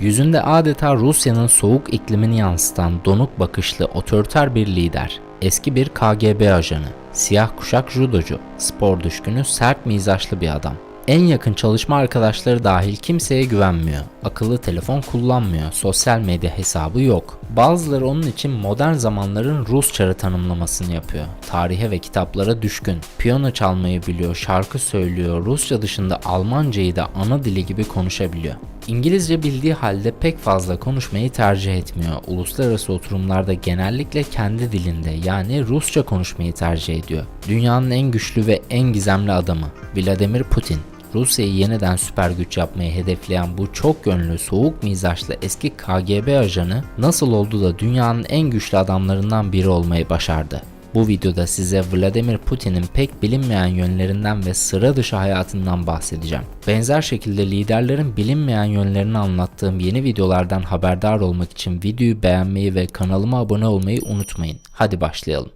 Yüzünde adeta Rusya'nın soğuk iklimini yansıtan donuk bakışlı otoriter bir lider. Eski bir KGB ajanı, siyah kuşak judocu, spor düşkünü, sert mizaçlı bir adam. En yakın çalışma arkadaşları dahil kimseye güvenmiyor. Akıllı telefon kullanmıyor. Sosyal medya hesabı yok. Bazıları onun için modern zamanların Rus çarı tanımlamasını yapıyor. Tarihe ve kitaplara düşkün. Piyano çalmayı biliyor, şarkı söylüyor. Rusça dışında Almancayı da ana dili gibi konuşabiliyor. İngilizce bildiği halde pek fazla konuşmayı tercih etmiyor. Uluslararası oturumlarda genellikle kendi dilinde yani Rusça konuşmayı tercih ediyor. Dünyanın en güçlü ve en gizemli adamı Vladimir Putin. Rusya'yı yeniden süper güç yapmayı hedefleyen bu çok yönlü, soğuk mizaçlı eski KGB ajanı nasıl oldu da dünyanın en güçlü adamlarından biri olmayı başardı? Bu videoda size Vladimir Putin'in pek bilinmeyen yönlerinden ve sıra dışı hayatından bahsedeceğim. Benzer şekilde liderlerin bilinmeyen yönlerini anlattığım yeni videolardan haberdar olmak için videoyu beğenmeyi ve kanalıma abone olmayı unutmayın. Hadi başlayalım.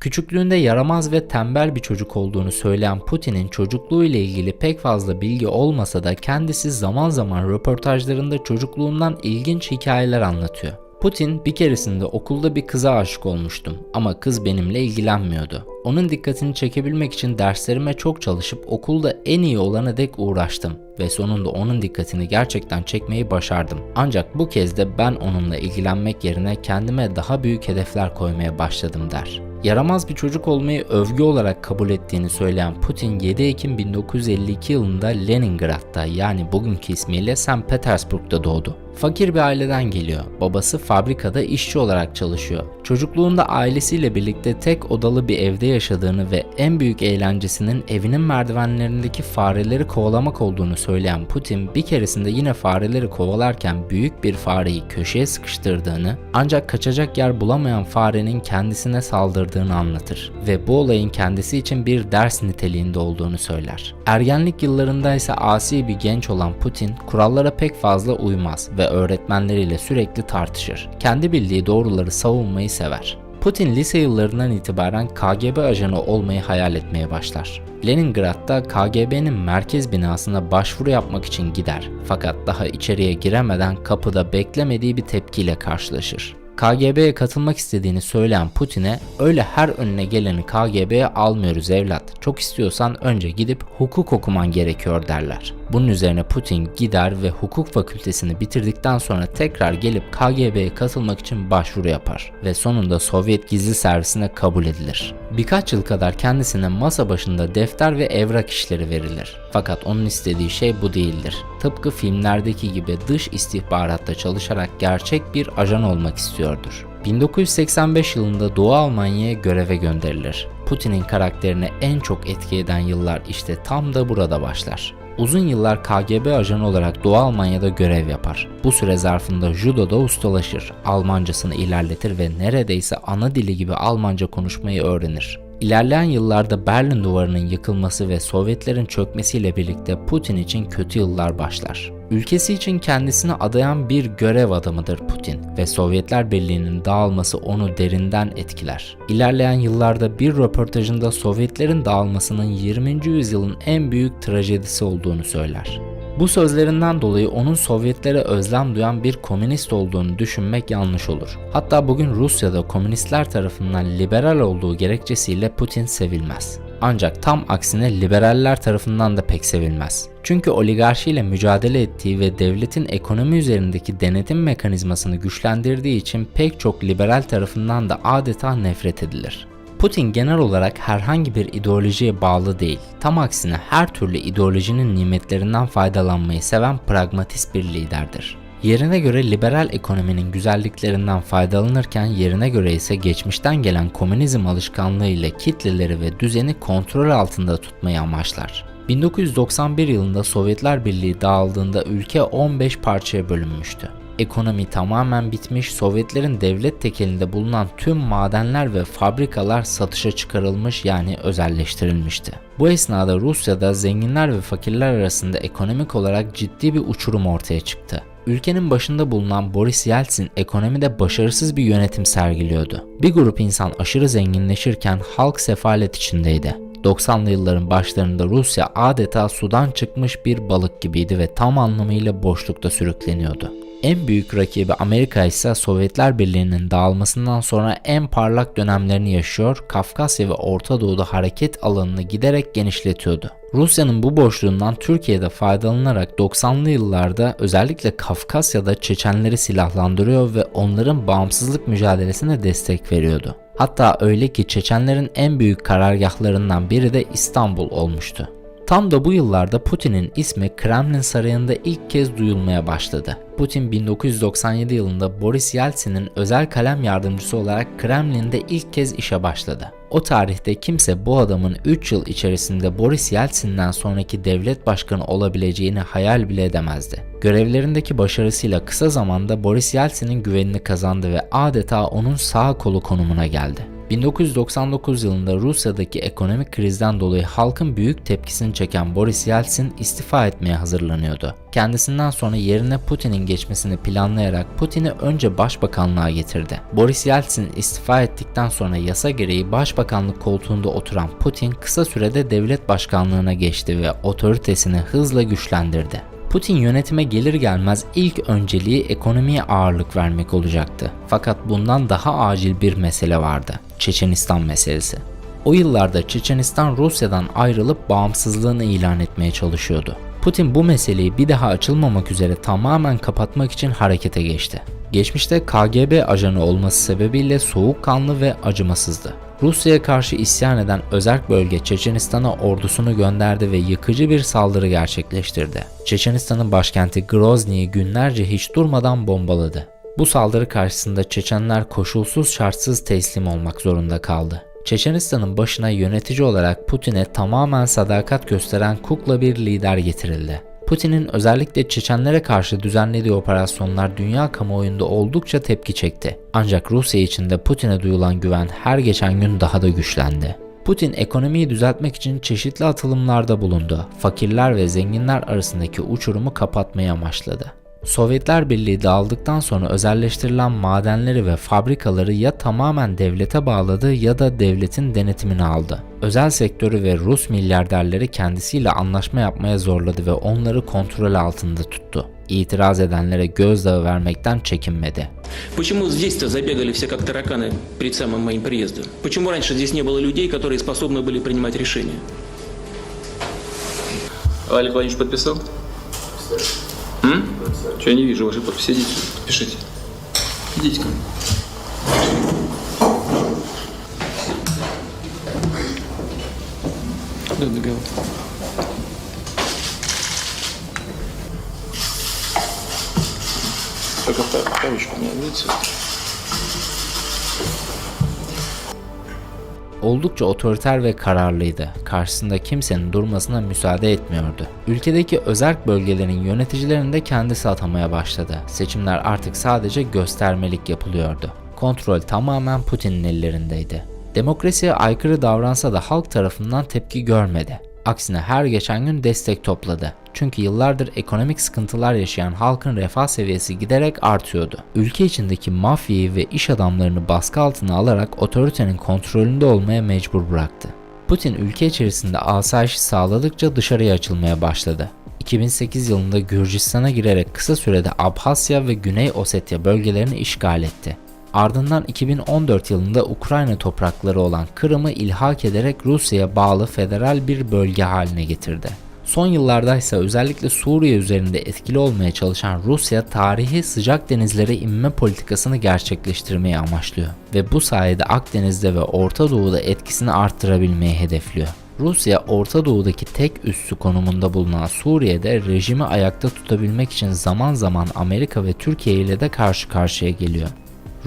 Küçüklüğünde yaramaz ve tembel bir çocuk olduğunu söyleyen Putin'in çocukluğu ile ilgili pek fazla bilgi olmasa da kendisi zaman zaman röportajlarında çocukluğundan ilginç hikayeler anlatıyor. Putin bir keresinde okulda bir kıza aşık olmuştum ama kız benimle ilgilenmiyordu. Onun dikkatini çekebilmek için derslerime çok çalışıp okulda en iyi olana dek uğraştım ve sonunda onun dikkatini gerçekten çekmeyi başardım. Ancak bu kez de ben onunla ilgilenmek yerine kendime daha büyük hedefler koymaya başladım der. Yaramaz bir çocuk olmayı övgü olarak kabul ettiğini söyleyen Putin 7 Ekim 1952 yılında Leningrad'da yani bugünkü ismiyle St. Petersburg'da doğdu. Fakir bir aileden geliyor. Babası fabrikada işçi olarak çalışıyor. Çocukluğunda ailesiyle birlikte tek odalı bir evde yaşadığını ve en büyük eğlencesinin evinin merdivenlerindeki fareleri kovalamak olduğunu söyleyen Putin bir keresinde yine fareleri kovalarken büyük bir fareyi köşeye sıkıştırdığını ancak kaçacak yer bulamayan farenin kendisine saldırdığını anlatır ve bu olayın kendisi için bir ders niteliğinde olduğunu söyler. Ergenlik yıllarında ise asi bir genç olan Putin kurallara pek fazla uymaz ve öğretmenleriyle sürekli tartışır. Kendi bildiği doğruları savunmayı sever. Putin lise yıllarından itibaren KGB ajanı olmayı hayal etmeye başlar. Leningrad'da KGB'nin merkez binasına başvuru yapmak için gider. Fakat daha içeriye giremeden kapıda beklemediği bir tepkiyle karşılaşır. KGB'ye katılmak istediğini söyleyen Putin'e öyle her önüne geleni KGB'ye almıyoruz evlat. Çok istiyorsan önce gidip hukuk okuman gerekiyor derler. Bunun üzerine Putin gider ve hukuk fakültesini bitirdikten sonra tekrar gelip KGB'ye katılmak için başvuru yapar ve sonunda Sovyet gizli servisine kabul edilir. Birkaç yıl kadar kendisine masa başında defter ve evrak işleri verilir. Fakat onun istediği şey bu değildir. Tıpkı filmlerdeki gibi dış istihbaratta çalışarak gerçek bir ajan olmak istiyordur. 1985 yılında Doğu Almanya'ya göreve gönderilir. Putin'in karakterini en çok etki eden yıllar işte tam da burada başlar. Uzun yıllar KGB ajanı olarak Doğu Almanya'da görev yapar. Bu süre zarfında judoda ustalaşır, Almancasını ilerletir ve neredeyse ana dili gibi Almanca konuşmayı öğrenir. İlerleyen yıllarda Berlin Duvarı'nın yıkılması ve Sovyetlerin çökmesiyle birlikte Putin için kötü yıllar başlar. Ülkesi için kendisini adayan bir görev adamıdır Putin ve Sovyetler Birliği'nin dağılması onu derinden etkiler. İlerleyen yıllarda bir röportajında Sovyetlerin dağılmasının 20. yüzyılın en büyük trajedisi olduğunu söyler. Bu sözlerinden dolayı onun Sovyetlere özlem duyan bir komünist olduğunu düşünmek yanlış olur. Hatta bugün Rusya'da komünistler tarafından liberal olduğu gerekçesiyle Putin sevilmez. Ancak tam aksine liberaller tarafından da pek sevilmez. Çünkü oligarşiyle mücadele ettiği ve devletin ekonomi üzerindeki denetim mekanizmasını güçlendirdiği için pek çok liberal tarafından da adeta nefret edilir. Putin genel olarak herhangi bir ideolojiye bağlı değil. Tam aksine her türlü ideolojinin nimetlerinden faydalanmayı seven pragmatist bir liderdir. Yerine göre liberal ekonominin güzelliklerinden faydalanırken yerine göre ise geçmişten gelen komünizm alışkanlığı ile kitleleri ve düzeni kontrol altında tutmayı amaçlar. 1991 yılında Sovyetler Birliği dağıldığında ülke 15 parçaya bölünmüştü. Ekonomi tamamen bitmiş, Sovyetlerin devlet tekelinde bulunan tüm madenler ve fabrikalar satışa çıkarılmış yani özelleştirilmişti. Bu esnada Rusya'da zenginler ve fakirler arasında ekonomik olarak ciddi bir uçurum ortaya çıktı. Ülkenin başında bulunan Boris Yeltsin ekonomide başarısız bir yönetim sergiliyordu. Bir grup insan aşırı zenginleşirken halk sefalet içindeydi. 90'lı yılların başlarında Rusya adeta sudan çıkmış bir balık gibiydi ve tam anlamıyla boşlukta sürükleniyordu. En büyük rakibi Amerika ise Sovyetler Birliği'nin dağılmasından sonra en parlak dönemlerini yaşıyor, Kafkasya ve Orta Doğu'da hareket alanını giderek genişletiyordu. Rusya'nın bu boşluğundan Türkiye'de faydalanarak 90'lı yıllarda özellikle Kafkasya'da Çeçenleri silahlandırıyor ve onların bağımsızlık mücadelesine destek veriyordu. Hatta öyle ki Çeçenlerin en büyük karargahlarından biri de İstanbul olmuştu. Tam da bu yıllarda Putin'in ismi Kremlin sarayında ilk kez duyulmaya başladı. Putin 1997 yılında Boris Yeltsin'in özel kalem yardımcısı olarak Kremlin'de ilk kez işe başladı. O tarihte kimse bu adamın 3 yıl içerisinde Boris Yeltsin'den sonraki devlet başkanı olabileceğini hayal bile edemezdi. Görevlerindeki başarısıyla kısa zamanda Boris Yeltsin'in güvenini kazandı ve adeta onun sağ kolu konumuna geldi. 1999 yılında Rusya'daki ekonomik krizden dolayı halkın büyük tepkisini çeken Boris Yeltsin istifa etmeye hazırlanıyordu. Kendisinden sonra yerine Putin'in geçmesini planlayarak Putin'i önce başbakanlığa getirdi. Boris Yeltsin istifa ettikten sonra yasa gereği başbakanlık koltuğunda oturan Putin kısa sürede devlet başkanlığına geçti ve otoritesini hızla güçlendirdi. Putin yönetime gelir gelmez ilk önceliği ekonomiye ağırlık vermek olacaktı. Fakat bundan daha acil bir mesele vardı. Çeçenistan meselesi. O yıllarda Çeçenistan Rusya'dan ayrılıp bağımsızlığını ilan etmeye çalışıyordu. Putin bu meseleyi bir daha açılmamak üzere tamamen kapatmak için harekete geçti. Geçmişte KGB ajanı olması sebebiyle soğukkanlı ve acımasızdı. Rusya'ya karşı isyan eden özerk bölge Çeçenistan'a ordusunu gönderdi ve yıkıcı bir saldırı gerçekleştirdi. Çeçenistan'ın başkenti Grozny'yi günlerce hiç durmadan bombaladı. Bu saldırı karşısında Çeçenler koşulsuz şartsız teslim olmak zorunda kaldı. Çeçenistan'ın başına yönetici olarak Putin'e tamamen sadakat gösteren kukla bir lider getirildi. Putin'in özellikle Çeçenlere karşı düzenlediği operasyonlar dünya kamuoyunda oldukça tepki çekti. Ancak Rusya içinde Putin'e duyulan güven her geçen gün daha da güçlendi. Putin ekonomiyi düzeltmek için çeşitli atılımlarda bulundu. Fakirler ve zenginler arasındaki uçurumu kapatmayı amaçladı. Sovyetler Birliği dağıldıktan sonra özelleştirilen madenleri ve fabrikaları ya tamamen devlete bağladı ya da devletin denetimini aldı. Özel sektörü ve Rus milyarderleri kendisiyle anlaşma yapmaya zorladı ve onları kontrol altında tuttu. İtiraz edenlere gözdağı vermekten çekinmedi. Почему здесь-то забегали все как тараканы перед самым моим приездом? Почему раньше здесь не было людей, которые способны были принимать решения? Олег Владимирович подписал? М? Что я не вижу вашей подписи? Идите, подпишите. Идите ко мне. Куда договор? Только в кавычку не видите? Oldukça otoriter ve kararlıydı. Karşısında kimsenin durmasına müsaade etmiyordu. Ülkedeki özerk bölgelerin yöneticilerini de kendisi atamaya başladı. Seçimler artık sadece göstermelik yapılıyordu. Kontrol tamamen Putin'in ellerindeydi. Demokrasiye aykırı davransa da halk tarafından tepki görmedi. Aksine her geçen gün destek topladı. Çünkü yıllardır ekonomik sıkıntılar yaşayan halkın refah seviyesi giderek artıyordu. Ülke içindeki mafyayı ve iş adamlarını baskı altına alarak otoritenin kontrolünde olmaya mecbur bıraktı. Putin ülke içerisinde asayişi sağladıkça dışarıya açılmaya başladı. 2008 yılında Gürcistan'a girerek kısa sürede Abhasya ve Güney Ossetya bölgelerini işgal etti. Ardından 2014 yılında Ukrayna toprakları olan Kırım'ı ilhak ederek Rusya'ya bağlı federal bir bölge haline getirdi. Son yıllarda ise özellikle Suriye üzerinde etkili olmaya çalışan Rusya tarihi sıcak denizlere inme politikasını gerçekleştirmeyi amaçlıyor ve bu sayede Akdeniz'de ve Orta Doğu'da etkisini arttırabilmeyi hedefliyor. Rusya Orta Doğu'daki tek üssü konumunda bulunan Suriye'de rejimi ayakta tutabilmek için zaman zaman Amerika ve Türkiye ile de karşı karşıya geliyor.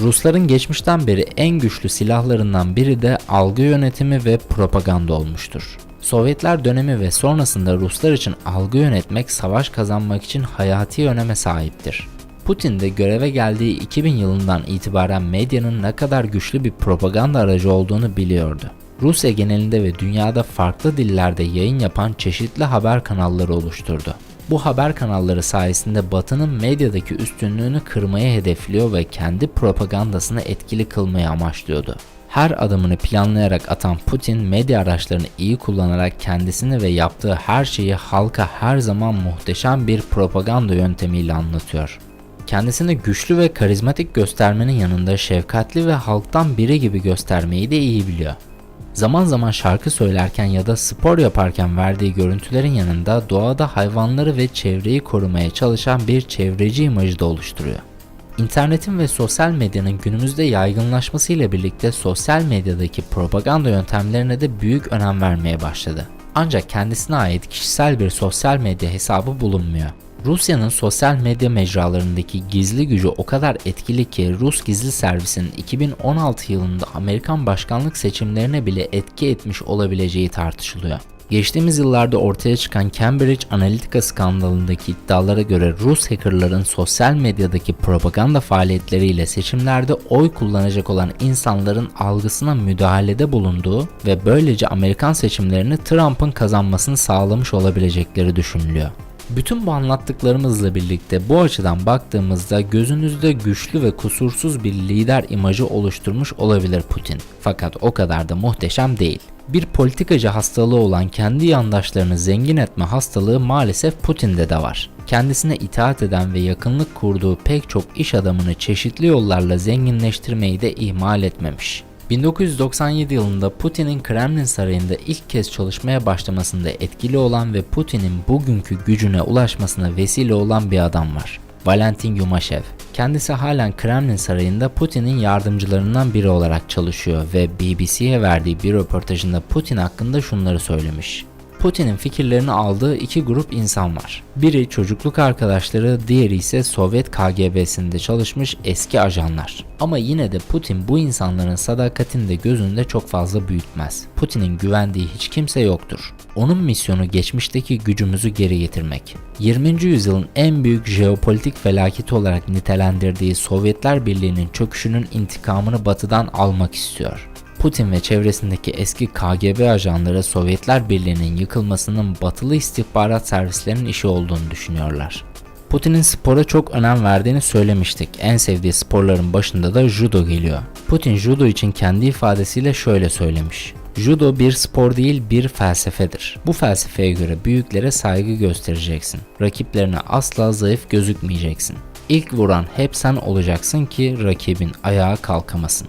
Rusların geçmişten beri en güçlü silahlarından biri de algı yönetimi ve propaganda olmuştur. Sovyetler dönemi ve sonrasında Ruslar için algı yönetmek savaş kazanmak için hayati öneme sahiptir. Putin de göreve geldiği 2000 yılından itibaren medyanın ne kadar güçlü bir propaganda aracı olduğunu biliyordu. Rusya genelinde ve dünyada farklı dillerde yayın yapan çeşitli haber kanalları oluşturdu. Bu haber kanalları sayesinde Batı'nın medyadaki üstünlüğünü kırmaya hedefliyor ve kendi propagandasını etkili kılmayı amaçlıyordu. Her adımını planlayarak atan Putin medya araçlarını iyi kullanarak kendisini ve yaptığı her şeyi halka her zaman muhteşem bir propaganda yöntemiyle anlatıyor. kendisini güçlü ve karizmatik göstermenin yanında şefkatli ve halktan biri gibi göstermeyi de iyi biliyor. Zaman zaman şarkı söylerken ya da spor yaparken verdiği görüntülerin yanında doğada hayvanları ve çevreyi korumaya çalışan bir çevreci imajı da oluşturuyor. İnternetin ve sosyal medyanın günümüzde yaygınlaşmasıyla birlikte sosyal medyadaki propaganda yöntemlerine de büyük önem vermeye başladı. Ancak kendisine ait kişisel bir sosyal medya hesabı bulunmuyor. Rusya'nın sosyal medya mecralarındaki gizli gücü o kadar etkili ki Rus gizli servisinin 2016 yılında Amerikan başkanlık seçimlerine bile etki etmiş olabileceği tartışılıyor. Geçtiğimiz yıllarda ortaya çıkan Cambridge Analytica skandalındaki iddialara göre Rus hackerların sosyal medyadaki propaganda faaliyetleriyle seçimlerde oy kullanacak olan insanların algısına müdahalede bulunduğu ve böylece Amerikan seçimlerini Trump'ın kazanmasını sağlamış olabilecekleri düşünülüyor. Bütün bu anlattıklarımızla birlikte bu açıdan baktığımızda gözünüzde güçlü ve kusursuz bir lider imajı oluşturmuş olabilir Putin. Fakat o kadar da muhteşem değil. Bir politikacı hastalığı olan kendi yandaşlarını zengin etme hastalığı maalesef Putin'de de var. Kendisine itaat eden ve yakınlık kurduğu pek çok iş adamını çeşitli yollarla zenginleştirmeyi de ihmal etmemiş. 1997 yılında Putin'in Kremlin sarayında ilk kez çalışmaya başlamasında etkili olan ve Putin'in bugünkü gücüne ulaşmasına vesile olan bir adam var. Valentin Yumashev. Kendisi halen Kremlin sarayında Putin'in yardımcılarından biri olarak çalışıyor ve BBC'ye verdiği bir röportajında Putin hakkında şunları söylemiş. Putin'in fikirlerini aldığı iki grup insan var. Biri çocukluk arkadaşları, diğeri ise Sovyet KGB'sinde çalışmış eski ajanlar. Ama yine de Putin bu insanların sadakatini de gözünde çok fazla büyütmez. Putin'in güvendiği hiç kimse yoktur. Onun misyonu geçmişteki gücümüzü geri getirmek. 20. yüzyılın en büyük jeopolitik felaketi olarak nitelendirdiği Sovyetler Birliği'nin çöküşünün intikamını batıdan almak istiyor. Putin ve çevresindeki eski KGB ajanları Sovyetler Birliği'nin yıkılmasının batılı istihbarat servislerinin işi olduğunu düşünüyorlar. Putin'in spora çok önem verdiğini söylemiştik. En sevdiği sporların başında da judo geliyor. Putin judo için kendi ifadesiyle şöyle söylemiş. Judo bir spor değil bir felsefedir. Bu felsefeye göre büyüklere saygı göstereceksin. Rakiplerine asla zayıf gözükmeyeceksin. İlk vuran hep sen olacaksın ki rakibin ayağa kalkamasın.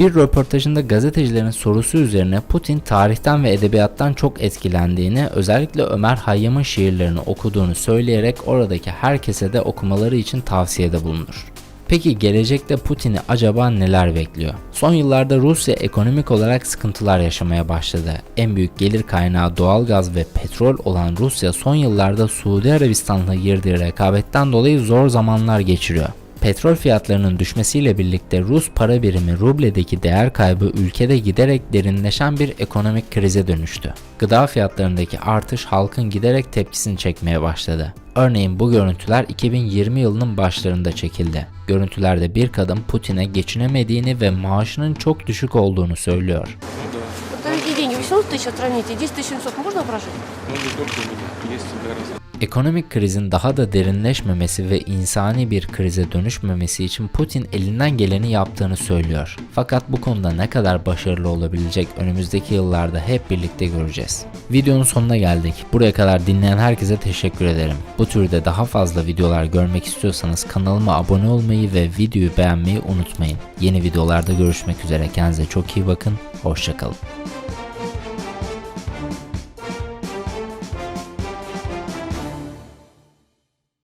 Bir röportajında gazetecilerin sorusu üzerine Putin tarihten ve edebiyattan çok etkilendiğini, özellikle Ömer Hayyam'ın şiirlerini okuduğunu söyleyerek oradaki herkese de okumaları için tavsiyede bulunur. Peki gelecekte Putin'i acaba neler bekliyor? Son yıllarda Rusya ekonomik olarak sıkıntılar yaşamaya başladı. En büyük gelir kaynağı doğalgaz ve petrol olan Rusya son yıllarda Suudi Arabistan'la girdiği rekabetten dolayı zor zamanlar geçiriyor. Petrol fiyatlarının düşmesiyle birlikte Rus para birimi rubledeki değer kaybı ülkede giderek derinleşen bir ekonomik krize dönüştü. Gıda fiyatlarındaki artış halkın giderek tepkisini çekmeye başladı. Örneğin bu görüntüler 2020 yılının başlarında çekildi. Görüntülerde bir kadın Putin'e geçinemediğini ve maaşının çok düşük olduğunu söylüyor. Дорогие деньги, 800 тысяч отравните, 10 700 можно прожить? Ну, не только у меня, есть всегда раз. Ekonomik krizin daha da derinleşmemesi ve insani bir krize dönüşmemesi için Putin elinden geleni yaptığını söylüyor. Fakat bu konuda ne kadar başarılı olabilecek önümüzdeki yıllarda hep birlikte göreceğiz. Videonun sonuna geldik. Buraya kadar dinleyen herkese teşekkür ederim. Bu türde daha fazla videolar görmek istiyorsanız kanalıma abone olmayı ve videoyu beğenmeyi unutmayın. Yeni videolarda görüşmek üzere. Kendinize çok iyi bakın. Hoşçakalın.